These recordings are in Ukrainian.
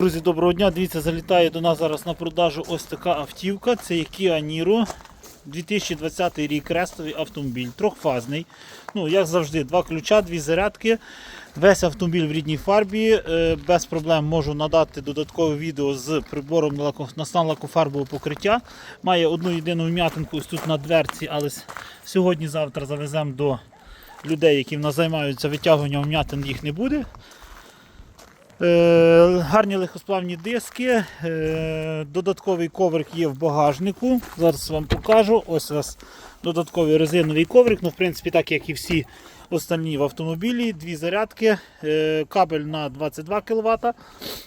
Друзі, доброго дня. Дивіться, залітає до нас зараз на продажу ось така автівка. Це Kia Niro. 2020 рік крестовий автомобіль, трьохфазний. Ну, як завжди, два ключа, дві зарядки. Весь автомобіль в рідній фарбі. Е, Без проблем можу надати додаткове відео з прибором на стан лакофарбового покриття. Має одну єдину вм'ятинку ось тут на дверці, але сьогодні-завтра завеземо до людей, які в нас займаються витягуванням вм'ятин, їх не буде. Е, гарні легкосплавні диски, е, додатковий коврик є в багажнику. Зараз вам покажу. Ось у вас додатковий резиновий коврик. Ну, в принципі, так як і всі остальні в автомобілі. Дві зарядки, е, кабель на 22 кВт.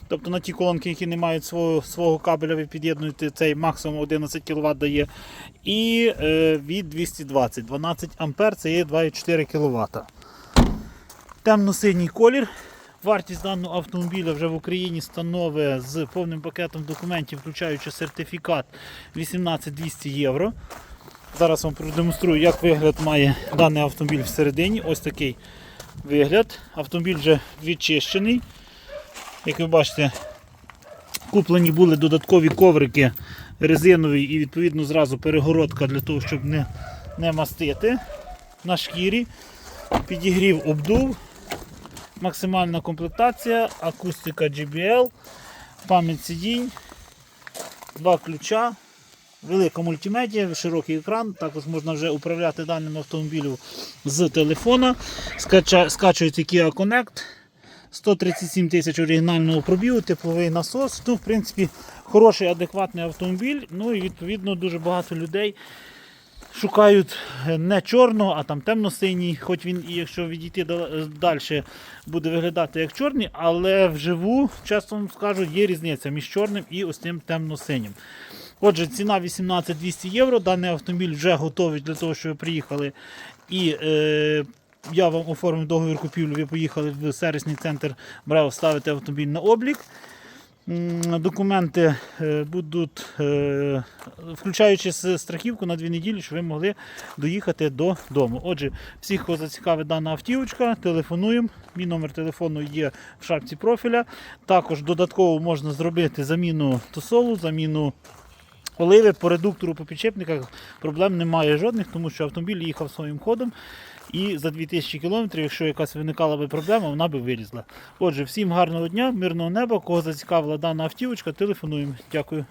Тобто на ті колонки, які не мають свого, свого кабеля, ви під'єднуєте цей максимум 11 кВт дає. І від 220, 12 А це є 2,4 кВт. Темно-синій колір. Вартість даного автомобіля вже в Україні становить з повним пакетом документів, включаючи сертифікат 18200 євро. Зараз вам продемонструю, як вигляд має даний автомобіль всередині. Ось такий вигляд. Автомобіль вже відчищений. Як ви бачите, куплені були додаткові коврики резинові і відповідно зразу перегородка для того, щоб не, не мастити на шкірі. Підігрів обдув. Максимальна комплектація, акустика JBL, пам'ять сидінь, два ключа, велика мультимедіа, широкий екран. Також можна вже управляти даним автомобілем з телефона. Скачується Kia Connect. 137 тисяч оригінального пробігу, тепловий насос. Ну, в принципі, хороший, адекватний автомобіль. Ну і відповідно дуже багато людей шукають е, не чорного, а там темно-синій, хоч він, і якщо відійти далі, буде виглядати як чорний, але вживу, чесно вам скажу, є різниця між чорним і ось тим темно-синім. Отже, ціна 18 200 євро. Даний автомобіль вже готовий для того, щоб ви приїхали і е, я вам оформив договір купівлі, ви поїхали в сервісний центр Брео ставити автомобіль на облік. Документи е, будуть, е, включаючи страхівку на дві неділі, щоб ви могли доїхати додому. Отже, всіх, кого зацікавить дана автівочка, телефонуємо. Мій номер телефону є в шапці профіля. Також додатково можна зробити заміну тосолу, заміну оливи по редуктору, по підшипниках. Проблем немає жодних, тому що автомобіль їхав своїм ходом. І за 2000 км, якщо якась виникала би проблема, вона би вилізла. Отже, всім гарного дня, мирного неба. Кого зацікавила дана автівочка, телефонуємо. Дякую.